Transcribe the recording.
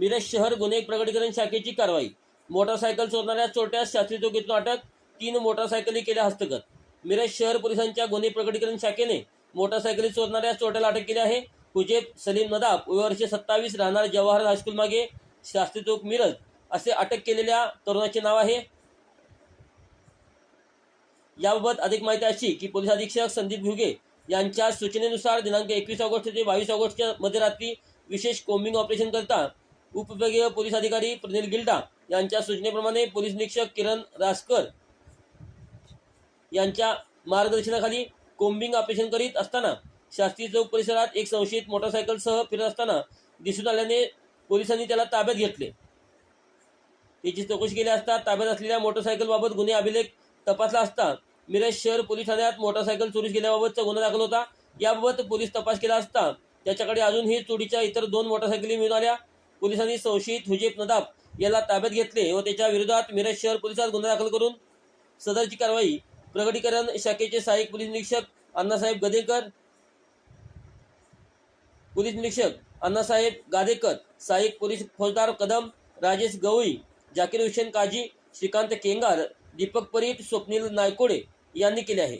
मिरज शहर गुन्हे प्रगटीकरण शाखेची कारवाई. मोटारसायकल चोरणाऱ्या चोरट्यास शास्त्री चौकीतून अटक तीन मोटारसायकली केल्या हस्तगत. मिरज शहर पोलिसांच्या गुन्हे प्रगटीकरण शाखेने मोटारसायकली चोरणाऱ्या चोरट्याला अटक केली आहे. हुजेब सलीम नदाब वर्ष सत्तावीस राहणार जवाहर हायस्कूल मागे शास्त्री चौक मिरज असे अटक केलेल्या तरुणाचे नाव आहे. याबाबत अधिक माहिती अशी की पोलीस अधीक्षक संदीप घुगे यांच्या सूचनेनुसार दिनांक एकवीस ऑगस्ट ते बावीस ऑगस्टच्या मध्यरात्री विशेष कोम्बिंग ऑपरेशन करता उपविभागीय पोलीस अधिकारी प्रनिल गिल्डा यांच्या सूचनेप्रमाणे पोलीस निरीक्षक किरण रासकर यांच्या मार्गदर्शनाखाली कोम्बिंग ऑपरेशन करीत असताना शास्त्री चौक परिसरात एक संशयित मोटरसायकलसह फिरत असताना दिसून आल्याने पोलिसांनी त्याला ताब्यात घेतले. त्याची चौकशी केली असता ताब्यात असलेल्या मोटरसायकलबाबत गुन्हे अभिलेख तपासला असता मिरज शहर पोलीस ठाण्यात मोटरसायकल चोरीस गेल्याबाबतचा गुन्हा दाखल होता. याबाबत पोलीस तपास केला असता त्याच्याकडे अजूनही चोरीच्या इतर दोन मोटरसायकली मिळून आल्या. पोलिसांनी संशयित हुजेब नदाब याला ताब्यात घेतले व त्याच्या विरोधात मिरज शहर पोलिसात गुन्हा दाखल करून सदरची कारवाई प्रगटीकरण शाखेचे सहाय्यक पोलीस निरीक्षक अण्णासाहेब गदेकर पोलीस निरीक्षक अण्णासाहेब गादेकर सहाय्यक पोलीस फौजदार कदम राजेश गवळी जाकीर हुसेन काजी श्रीकांत केंगार दीपक परीत स्वप्नील नायकोडे यांनी केले आहे.